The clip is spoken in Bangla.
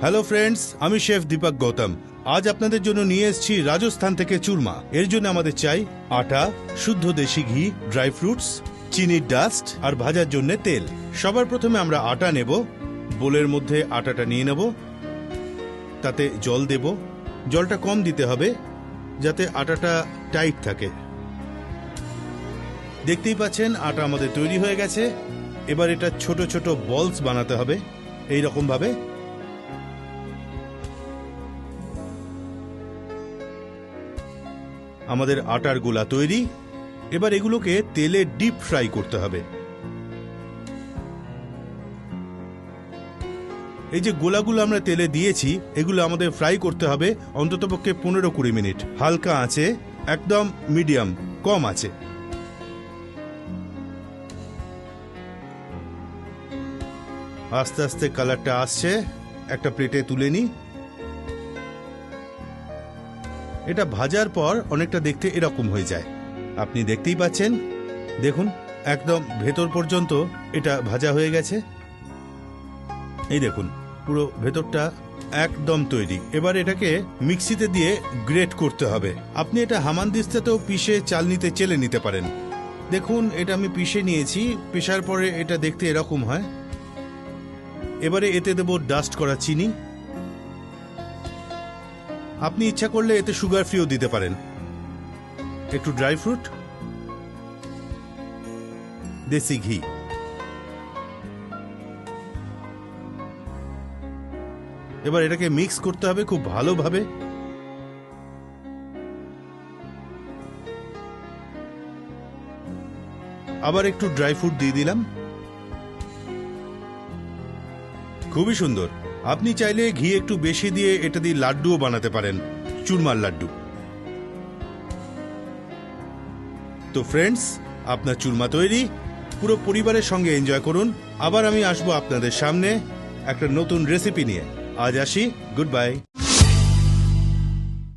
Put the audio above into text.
হ্যালো ফ্রেন্ডস আমি শেফ দীপক গৌতম আজ আপনাদের জন্য নিয়ে এসেছি রাজস্থান থেকে চুরমা। এর জন্য আমাদের চাই আটা, শুদ্ধ দেশি ঘি ড্রাই ফ্রুটস চিনির ডাস্ট আর ভাজার জন্য তেল। সবার প্রথমে আমরা আটা নেব। বোলের মধ্যে আটাটা নিয়ে নেব। তাতে জল দেব। জলটা কম দিতে হবে, যাতে আটাটা টাইট থাকে। দেখতেই পাচ্ছেন, আটা আমাদের তৈরি হয়ে গেছে। এবার এটা ছোট ছোট বলস বানাতে হবে। এই রকম ভাবে আমাদের আটার গোলা তৈরি। এবার এগুলোকে তেলে ডিপ ফ্রাই করতে হবে। এই যে গোলাগুলো আমরা তেলে দিয়েছি, এগুলো আমাদের ফ্রাই করতে হবে অন্ততপক্ষে পনেরো কুড়ি মিনিট। হালকা আছে একদম মিডিয়াম, কম আছে আস্তে আস্তে কালারটা আসছে। একটা প্লেটে তুলে নিই। এটা ভাজার পর অনেকটা দেখতে এরকম হয়ে যায়। আপনি দেখতেই পাচ্ছেন। দেখুন, একদম ভেতর পর্যন্ত এটা ভাজা হয়ে গেছে। এই দেখুন, পুরো ভেতরটা একদম তৈরি। এবার এটাকে মিক্সিতে দিয়ে গ্রেট করতে হবে। আপনি এটা হামানদিস্তাতেও পিষে চালনিতে চেলে নিতে পারেন। দেখুন, এটা আমি পিষে নিয়েছি। পিষার পরে এটা দেখতে এরকম হয়। এবারে এতে দেব ডাস্ট করা চিনি। আপনি ইচ্ছা করলে এতে সুগার ফ্রিও দিতে পারেন। একটু ড্রাই ফ্রুট দেশি ঘি। এবার এটাকে মিক্স করতে হবে খুব ভালোভাবে। আবার একটু ড্রাই ফ্রুট দিয়ে দিলাম। খুবই সুন্দর। আপনি চাইলে ঘি একটু বেশি দিয়ে এটা দিয়ে লাড্ডুও বানাতে পারেন। চুরমার লাড্ডু। তো ফ্রেন্ডস আপনার চুরমা তৈরি। পুরো পরিবারের সঙ্গে এনজয় করুন। আবার আমি আসব আপনাদের সামনে একটা নতুন রেসিপি নিয়ে। আজ আসি গুড বাই